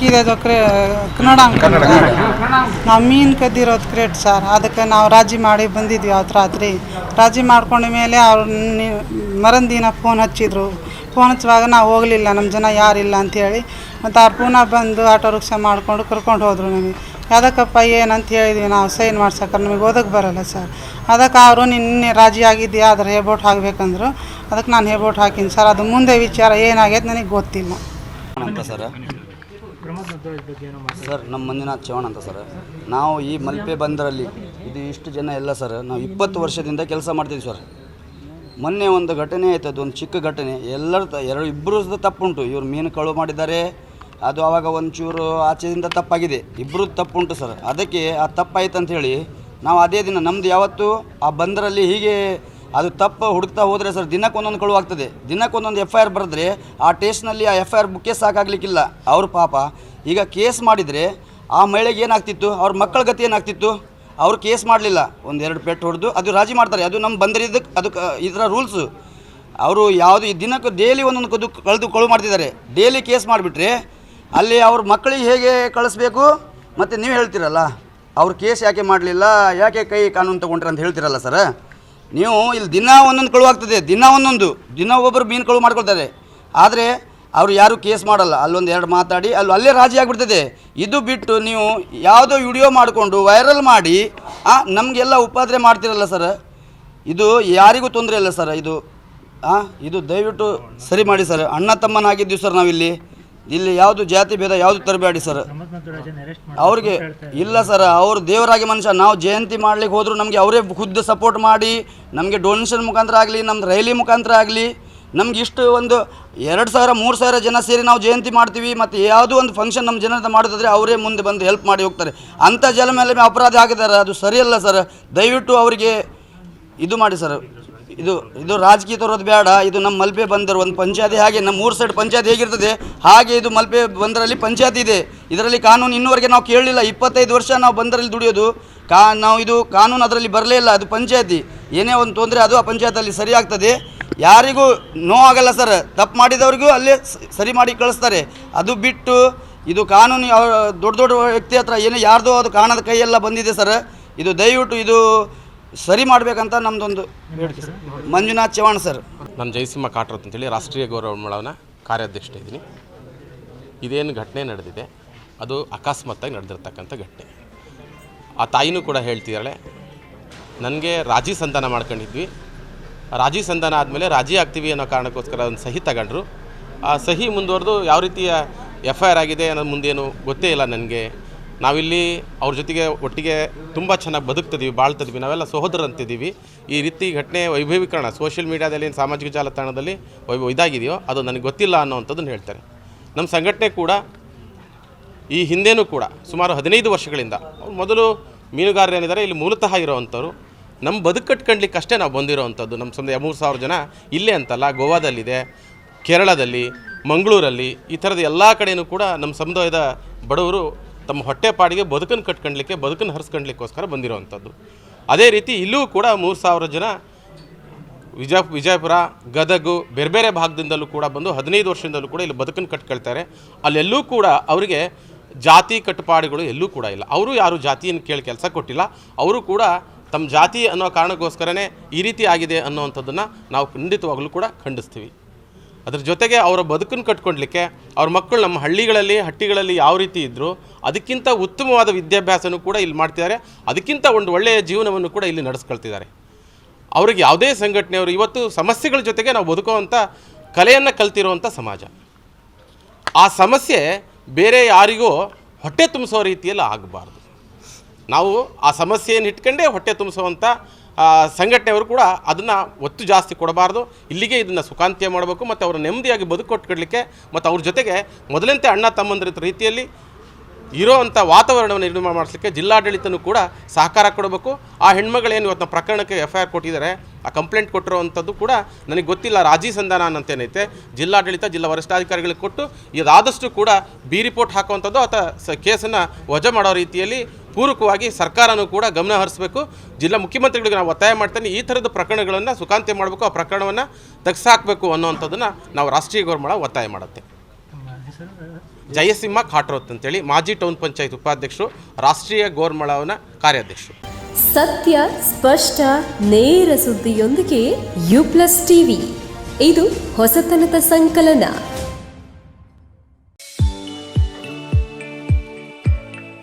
ಇದೆ ಅದು ಕ್ರೇ ಕನ್ನಡ ಕನ್ನಡ ನಾವು ಮೀನು ಕದ್ದಿರೋದು ಕ್ರೇಟ್ ಸರ್ ಅದಕ್ಕೆ ನಾವು ರಾಜಿ ಮಾಡಿ ಬಂದಿದ್ವಿ ಅವತ್ತು ರಾತ್ರಿ. ರಾಜಿ ಮಾಡ್ಕೊಂಡ ಮೇಲೆ ಅವ್ರು ನಿ- ಮರಂದಿನ ಫೋನ್ ಹಚ್ಚಿದ್ರು. ಫೋನ್ ಹಚ್ಚುವಾಗ ನಾವು ಹೋಗಲಿಲ್ಲ ನಮ್ಮ ಜನ ಯಾರಿಲ್ಲ ಅಂಥೇಳಿ ಮತ್ತು ಅವ್ರು ಪುನಃ ಬಂದು ಆಟೋ ರಿಕ್ಷಾ ಮಾಡಿಕೊಂಡು ಕರ್ಕೊಂಡು ಹೋದರು ನಮಗೆ. ಯಾವುದಕ್ಕಪ್ಪ ಏನಂತ ಹೇಳಿದ್ವಿ ನಾವು ಸೈನ್ ಮಾಡ್ಸಕ್ಕೆ ನಮಗೆ ಓದಕ್ಕೆ ಬರಲ್ಲ ಸರ್ ಅದಕ್ಕೆ ಅವರು ನಿನ್ನೆ ರಾಜಿ ಆಗಿದ್ಯಾ ಅದ್ರ ಹೇಬೋಟ್ ಹಾಕಬೇಕಂದ್ರು. ಅದಕ್ಕೆ ನಾನು ಹೇಬೋಟ್ ಹಾಕೀನಿ ಸರ್ ಅದು ಮುಂದೆ ವಿಚಾರ ಏನಾಗೈತೆ ನನಗೆ ಗೊತ್ತಿಲ್ಲ. ಸರ್, ನಮ್ಮ ಮಂಜುನಾಥ್ ಚೌಹಾಣ್ ಅಂತ ಸರ್. ನಾವು ಈ ಮಲ್ಪೆ ಬಂದರಲ್ಲಿ ಇದು ಇಷ್ಟು ಜನ ಎಲ್ಲ ಸರ್. ನಾವು ಇಪ್ಪತ್ತು ವರ್ಷದಿಂದ ಕೆಲಸ ಮಾಡ್ತೀವಿ ಸರ್. ಮೊನ್ನೆ ಒಂದು ಘಟನೆ ಆಯ್ತು, ಅದು ಒಂದು ಚಿಕ್ಕ ಘಟನೆ. ಎಲ್ಲರ ತ, ಎರಡು ಇಬ್ಬರು ತಪ್ಪುಂಟು. ಇವ್ರು ಮೀನು ಕಳು ಮಾಡಿದ್ದಾರೆ. ಅದು ಆವಾಗ ಒಂಚೂರು ಆಚೆಯಿಂದ ತಪ್ಪಾಗಿದೆ. ಇಬ್ಬರು ತಪ್ಪುಂಟು ಸರ್. ಅದಕ್ಕೆ ಆ ತಪ್ಪಾಯ್ತು ಹೇಳಿ ನಾವು ಅದೇ ದಿನ ನಮ್ಮದು ಯಾವತ್ತು ಆ ಬಂದರಲ್ಲಿ ಹೀಗೆ ಅದು ತಪ್ಪು ಹುಡುಕ್ತಾ ಹೋದರೆ ಸರ್, ದಿನಕ್ಕೆ ಒಂದೊಂದು ಕಳು ಆಗ್ತದೆ. ದಿನಕ್ಕೆ ಒಂದೊಂದು ಎಫ್ ಐ ಆರ್ ಬರೆದ್ರೆ ಆ ಟೇಸ್ಟ್ನಲ್ಲಿ ಆ ಎಫ್ ಐ ಆರ್ ಬುಕ್ಕೇ ಸಾಕಾಗಲಿಕ್ಕಿಲ್ಲ. ಅವ್ರ ಪಾಪ, ಈಗ ಕೇಸ್ ಮಾಡಿದರೆ ಆ ಮಹಿಳೆಗೆ ಏನಾಗ್ತಿತ್ತು? ಅವ್ರ ಮಕ್ಕಳ ಗತಿ ಏನಾಗ್ತಿತ್ತು? ಅವ್ರು ಕೇಸ್ ಮಾಡಲಿಲ್ಲ. ಒಂದೆರಡು ಪೆಟ್ಟು ಹೊಡೆದು ಅದು ರಾಜಿ ಮಾಡ್ತಾರೆ. ಅದು ನಮ್ಮ ಬಂದರಿದ್ದಕ್ಕೆ ಅದು ಇದರ ರೂಲ್ಸು ಅವರು ಯಾವುದು ದಿನಕ್ಕೆ ಡೈಲಿ ಒಂದೊಂದು ಕದು ಕಳೆದು ಕಳು ಮಾಡ್ತಿದ್ದಾರೆ. ಡೈಲಿ ಕೇಸ್ ಮಾಡಿಬಿಟ್ರೆ ಅಲ್ಲಿ ಅವ್ರ ಮಕ್ಕಳಿಗೆ ಹೇಗೆ ಕಳಿಸ್ಬೇಕು? ಮತ್ತು ನೀವು ಹೇಳ್ತೀರಲ್ಲ, ಅವ್ರು ಕೇಸ್ ಯಾಕೆ ಮಾಡಲಿಲ್ಲ? ಯಾಕೆ ಕೈ ಕಾನೂನು ತೊಗೊಂಡ್ರೆ ಅಂತ ಹೇಳ್ತೀರಲ್ಲ ಸರ್? ನೀವು ಇಲ್ಲಿ ದಿನ ಒಂದೊಂದು ಕಳು ಆಗ್ತದೆ, ದಿನ ಒಂದೊಂದು, ದಿನ ಒಬ್ಬರು ಮೀನು ಕಳು ಮಾಡ್ಕೊಳ್ತಾರೆ. ಆದರೆ ಅವರು ಯಾರು ಕೇಸ್ ಮಾಡಲ್ಲ, ಅಲ್ಲೊಂದು ಎರಡು ಮಾತಾಡಿ ಅಲ್ಲಿ ಅಲ್ಲೇ ರಾಜಿ ಆಗಿಬಿಡ್ತದೆ. ಇದು ಬಿಟ್ಟು ನೀವು ಯಾವುದೋ ವಿಡಿಯೋ ಮಾಡಿಕೊಂಡು ವೈರಲ್ ಮಾಡಿ ನಮಗೆಲ್ಲ ಉಪಾದ್ರೆ ಮಾಡ್ತಿರಲ್ಲ ಸರ್? ಇದು ಯಾರಿಗೂ ತೊಂದರೆ ಇಲ್ಲ ಸರ್, ಇದು ಹಾಂ ಇದು ದಯವಿಟ್ಟು ಸರಿ ಮಾಡಿ ಸರ್. ಅಣ್ಣ ತಮ್ಮನಾಗಿದ್ದೀವಿ ಸರ್ ನಾವಿಲ್ಲಿ. ಇಲ್ಲಿ ಯಾವುದು ಜಾತಿ ಭೇದ, ಯಾವುದು ತರಬೇಡಿ ಸರ್. ಅವ್ರಿಗೆ ಇಲ್ಲ ಸರ್, ಅವ್ರು ದೇವರಾಗಿ ಮನುಷ್ಯ, ನಾವು ಜಯಂತಿ ಮಾಡ್ಲಿಕ್ಕೆ ಹೋದ್ರು ನಮಗೆ ಅವರೇ ಖುದ್ದು ಸಪೋರ್ಟ್ ಮಾಡಿ, ನಮಗೆ ಡೊನೇಷನ್ ಮುಖಾಂತರ ಆಗಲಿ, ನಮ್ದು ರೈಲಿ ಮುಖಾಂತರ ಆಗಲಿ, ನಮ್ಗೆ ಇಷ್ಟು ಒಂದು ಎರಡು ಸಾವಿರ, ಮೂರು ಸಾವಿರ ಜನ ಸೇರಿ ನಾವು ಜಯಂತಿ ಮಾಡ್ತೀವಿ, ಮತ್ತು ಯಾವುದೋ ಒಂದು ಫಂಕ್ಷನ್ ನಮ್ಮ ಜನದ ಮಾಡೋದಾದ್ರೆ ಅವರೇ ಮುಂದೆ ಬಂದು ಹೆಲ್ಪ್ ಮಾಡಿ ಹೋಗ್ತಾರೆ. ಅಂಥ ಜನ ಮೇಲೆ ಅಪರಾಧ ಆಗಿದ್ದಾರೆ ಅದು ಸರಿಯಲ್ಲ ಸರ್. ದಯವಿಟ್ಟು ಅವರಿಗೆ ಇದು ಮಾಡಿ ಸರ್. ಇದು ಇದು ರಾಜಕೀಯ ತರೋದು ಬೇಡ. ಇದು ನಮ್ಮ ಮಲ್ಪೆ ಬಂದರು. ಒಂದು ಪಂಚಾಯತಿ ಹಾಗೆ, ನಮ್ಮ ಮೂರು ಸೈಡ್ ಪಂಚಾಯತಿ ಹೇಗಿರ್ತದೆ? ಹಾಗೆ ಇದು ಮಲ್ಪೆ ಬಂದರಲ್ಲಿ ಪಂಚಾಯತಿ ಇದೆ. ಇದರಲ್ಲಿ ಕಾನೂನು ಇನ್ನೂವರೆಗೆ ನಾವು ಕೇಳಲಿಲ್ಲ. ಇಪ್ಪತ್ತೈದು ವರ್ಷ ನಾವು ಬಂದರಲ್ಲಿ ದುಡಿಯೋದು. ಕಾ, ನಾವು ಇದು ಕಾನೂನು ಅದರಲ್ಲಿ ಬರಲೇ ಇಲ್ಲ. ಅದು ಪಂಚಾಯತಿ. ಏನೇ ಒಂದು ತೊಂದರೆ ಅದು ಆ ಪಂಚಾಯತಲ್ಲಿ ಸರಿ ಆಗ್ತದೆ ಯಾರಿಗೂ ಆಗಲ್ಲ ಸರ್. ತಪ್ಪು ಮಾಡಿದವ್ರಿಗೂ ಅಲ್ಲೇ ಸರಿ ಮಾಡಿ ಕಳಿಸ್ತಾರೆ. ಅದು ಬಿಟ್ಟು ಇದು ಕಾನೂನು ದೊಡ್ಡ ದೊಡ್ಡ ವ್ಯಕ್ತಿ ಹತ್ರ ಏನೋ ಯಾರ್ದೋ ಅದು ಕಾಣದ ಕೈಯೆಲ್ಲ ಬಂದಿದೆ ಸರ್. ಇದು ದಯವಿಟ್ಟು ಇದು ಸರಿ ಮಾಡಬೇಕಂತ ನಮ್ದೊಂದು ಮಂಜುನಾಥ್ ಚವಾಣ್ ಸರ್. ನಾನು ಜಯಸಿಂಹ ಕಾಟ್ರತ್ ಅಂತೇಳಿ ರಾಷ್ಟ್ರೀಯ ಗೌರವ ಮೇಳವನ ಕಾರ್ಯಾಧ್ಯಕ್ಷ ಇದ್ದೀನಿ. ಇದೇನು ಘಟನೆ ನಡೆದಿದೆ, ಅದು ಅಕಸ್ಮಾತ್ತಾಗಿ ನಡೆದಿರ್ತಕ್ಕಂಥ ಘಟನೆ. ಆ ತಾಯಿನೂ ಕೂಡ ಹೇಳ್ತಿದ್ದಾಳೆ, ನನಗೆ ರಾಜಿ ಸಂಧಾನ ಮಾಡ್ಕೊಂಡಿದ್ವಿ. ರಾಜಿ ಸಂಧಾನ ಆದಮೇಲೆ ರಾಜಿ ಆಗ್ತೀವಿ ಅನ್ನೋ ಕಾರಣಕ್ಕೋಸ್ಕರ ಒಂದು ಸಹಿ ತಗೊಂಡ್ರು. ಆ ಸಹಿ ಮುಂದುವರೆದು ಯಾವ ರೀತಿಯ ಎಫ್ ಐ ಆರ್ ಆಗಿದೆ ಅನ್ನೋದು ಮುಂದೇನು ಗೊತ್ತೇ ಇಲ್ಲ ನನಗೆ. ನಾವಿಲ್ಲಿ ಅವ್ರ ಜೊತೆಗೆ ಒಟ್ಟಿಗೆ ತುಂಬ ಚೆನ್ನಾಗಿ ಬದುಕ್ತಿದ್ದೀವಿ ಬಾಳ್ತಿದ್ವಿ, ನಾವೆಲ್ಲ ಸಹೋದರಂತಿದ್ದೀವಿ ಈ ರೀತಿ ಘಟನೆ ವೈಭವೀಕರಣ ಸೋಷಿಯಲ್ ಮೀಡ್ಯಾದಲ್ಲಿ ಏನು ಸಾಮಾಜಿಕ ಜಾಲತಾಣದಲ್ಲಿ ವೈಭವ ಇದಾಗಿದೆಯೋ, ಅದು ನನಗೆ ಗೊತ್ತಿಲ್ಲ ಅನ್ನೋವಂಥದ್ದನ್ನು ಹೇಳ್ತಾರೆ. ನಮ್ಮ ಸಂಘಟನೆ ಕೂಡ ಈ ಹಿಂದೆನೂ ಕೂಡ ಸುಮಾರು ಹದಿನೈದು ವರ್ಷಗಳಿಂದ ಮೊದಲು ಮೀನುಗಾರರೇನಿದ್ದಾರೆ ಇಲ್ಲಿ ಮೂಲತಃ ಇರೋವಂಥವ್ರು. ನಮ್ಮ ಬದುಕು ಕಟ್ಕೊಂಡ್ಲಿಕ್ಕೆ ಅಷ್ಟೇ ನಾವು ಬಂದಿರೋವಂಥದ್ದು. ನಮ್ಮ ಸಮುದಾಯ ಮೂರು ಸಾವಿರ ಜನ ಇಲ್ಲೇ ಅಂತಲ್ಲ, ಗೋವಾದಲ್ಲಿದೆ, ಕೇರಳದಲ್ಲಿ, ಮಂಗಳೂರಲ್ಲಿ, ಈ ಥರದ ಎಲ್ಲ ಕಡೆಯೂ ಕೂಡ ನಮ್ಮ ಸಮುದಾಯದ ಬಡವರು ತಮ್ಮ ಹೊಟ್ಟೆಪಾಡಿಗೆ ಬದುಕನ್ನು ಕಟ್ಕೊಳ್ಲಿಕ್ಕೆ ಬದುಕನ್ನು ಹರಿಸ್ಕೊಳ್ಲಿಕ್ಕೋಸ್ಕರ ಬಂದಿರೋವಂಥದ್ದು. ಅದೇ ರೀತಿ ಇಲ್ಲೂ ಕೂಡ ಮೂರು ಸಾವಿರ ಜನ ವಿಜಯ, ವಿಜಯಪುರ, ಗದಗು, ಬೇರೆ ಬೇರೆ ಭಾಗದಿಂದಲೂ ಕೂಡ ಬಂದು ಹದಿನೈದು ವರ್ಷದಿಂದಲೂ ಕೂಡ ಇಲ್ಲಿ ಬದುಕನ್ನು ಕಟ್ಕೊಳ್ತಾರೆ. ಅಲ್ಲೆಲ್ಲೂ ಕೂಡ ಅವರಿಗೆ ಜಾತಿ ಕಟ್ಟುಪಾಡುಗಳು ಎಲ್ಲೂ ಕೂಡ ಇಲ್ಲ. ಅವರು ಯಾರು ಜಾತಿಯನ್ನು ಕೇಳಿ ಕೆಲಸ ಕೊಟ್ಟಿಲ್ಲ. ಅವರು ಕೂಡ ತಮ್ಮ ಜಾತಿ ಅನ್ನೋ ಕಾರಣಕ್ಕೋಸ್ಕರನೇ ಈ ರೀತಿ ಆಗಿದೆ ಅನ್ನೋವಂಥದ್ದನ್ನು ನಾವು ಖಂಡಿತವಾಗಲೂ ಕೂಡ ಖಂಡಿಸ್ತೀವಿ. ಅದ್ರ ಜೊತೆಗೆ ಅವರ ಬದುಕನ್ನು ಕಟ್ಕೊಳ್ಲಿಕ್ಕೆ ಅವ್ರ ಮಕ್ಕಳು ನಮ್ಮ ಹಳ್ಳಿಗಳಲ್ಲಿ, ಹಟ್ಟಿಗಳಲ್ಲಿ ಯಾವ ರೀತಿ ಇದ್ದರು ಅದಕ್ಕಿಂತ ಉತ್ತಮವಾದ ವಿದ್ಯಾಭ್ಯಾಸನೂ ಕೂಡ ಇಲ್ಲಿ ಮಾಡ್ತಿದ್ದಾರೆ. ಅದಕ್ಕಿಂತ ಒಂದು ಒಳ್ಳೆಯ ಜೀವನವನ್ನು ಕೂಡ ಇಲ್ಲಿ ನಡೆಸ್ಕೊಳ್ತಿದ್ದಾರೆ. ಅವ್ರಿಗೆ ಯಾವುದೇ ಸಂಘಟನೆಯವರು ಇವತ್ತು ಸಮಸ್ಯೆಗಳ ಜೊತೆಗೆ ನಾವು ಬದುಕುವಂಥ ಕಲೆಯನ್ನು ಕಲ್ತಿರುವಂಥ ಸಮಾಜ. ಆ ಸಮಸ್ಯೆ ಬೇರೆ ಯಾರಿಗೂ ಹೊಟ್ಟೆ ತುಂಬಿಸೋ ರೀತಿಯಲ್ಲಿ ಆಗಬಾರ್ದು. ನಾವು ಆ ಸಮಸ್ಯೆಯನ್ನು ಇಟ್ಕೊಂಡೇ ಹೊಟ್ಟೆ ತುಂಬಿಸುವಂಥ ಸಂಘಟನೆಯವರು ಕೂಡ ಅದನ್ನು ಒತ್ತು ಜಾಸ್ತಿ ಕೊಡಬಾರ್ದು. ಇಲ್ಲಿಗೆ ಇದನ್ನು ಸುಖಾಂತ್ಯ ಮಾಡಬೇಕು ಮತ್ತು ಅವರು ನೆಮ್ಮದಿಯಾಗಿ ಬದುಕೊಟ್ಕೊಡ್ಲಿಕ್ಕೆ ಮತ್ತು ಅವ್ರ ಜೊತೆಗೆ ಮೊದಲಂತೆ ಅಣ್ಣ ತಮ್ಮಂದ್ರ ರೀತಿಯಲ್ಲಿ ಇರೋವಂಥ ವಾತಾವರಣವನ್ನು ನಿರ್ಮಾಣ ಮಾಡಿಸ್ಲಿಕ್ಕೆ ಜಿಲ್ಲಾಡಳಿತನೂ ಕೂಡ ಸಹಕಾರ ಕೊಡಬೇಕು. ಆ ಹೆಣ್ಮಗಳೇನು ಇವತ್ತು ಪ್ರಕರಣಕ್ಕೆ ಎಫ್ ಐ ಆರ್ ಕೊಟ್ಟಿದ್ದಾರೆ, ಆ ಕಂಪ್ಲೇಂಟ್ ಕೊಟ್ಟಿರೋವಂಥದ್ದು ಕೂಡ ನನಗೆ ಗೊತ್ತಿಲ್ಲ. ರಾಜಿ ಸಂಧಾನ ಅಂತೇನೈತೆ, ಜಿಲ್ಲಾಡಳಿತ, ಜಿಲ್ಲಾ ವರಿಷ್ಠಾಧಿಕಾರಿಗಳಿಗೆ ಕೊಟ್ಟು ಇದಾದಷ್ಟು ಕೂಡ ಬಿ ರಿಪೋರ್ಟ್ ಹಾಕುವಂಥದ್ದು ಅಥವಾ ಕೇಸನ್ನು ವಜಾ ಮಾಡೋ ರೀತಿಯಲ್ಲಿ ಪೂರಕವಾಗಿ ಸರ್ಕಾರನೂ ಕೂಡ ಗಮನ ಹರಿಸಬೇಕು. ಜಿಲ್ಲಾ ಮುಖ್ಯಮಂತ್ರಿಗಳಿಗೆ ನಾವು ಒತ್ತಾಯ ಮಾಡ್ತೇನೆ, ಈ ಥರದ ಪ್ರಕರಣಗಳನ್ನು ಸುಖಾಂತ್ಯ ಮಾಡಬೇಕು, ಆ ಪ್ರಕರಣವನ್ನು ತೆಗೆಸಾಕಬೇಕು ಅನ್ನೋವಂಥದ್ದನ್ನು ನಾವು ರಾಷ್ಟ್ರೀಯ ಗೌರ್ಮಳ ಒತ್ತಾಯ ಮಾಡುತ್ತೆ. ಜಯಸಿಂಹ ಖಾಟ್ರೋತ್ ಅಂತೇಳಿ ಮಾಜಿ ಟೌನ್ ಪಂಚಾಯತ್ ಉಪಾಧ್ಯಕ್ಷರು, ರಾಷ್ಟ್ರೀಯ ಗೋರ್ಮಳವನ ಕಾರ್ಯಾಧ್ಯಕ್ಷರು. ಸತ್ಯ, ಸ್ಪಷ್ಟ, ನೇರ ಸುದ್ದಿಯೊಂದಿಗೆ ಯು ಪ್ಲಸ್ ಟಿವಿ. ಇದು ಹೊಸತನದ ಸಂಕಲನ.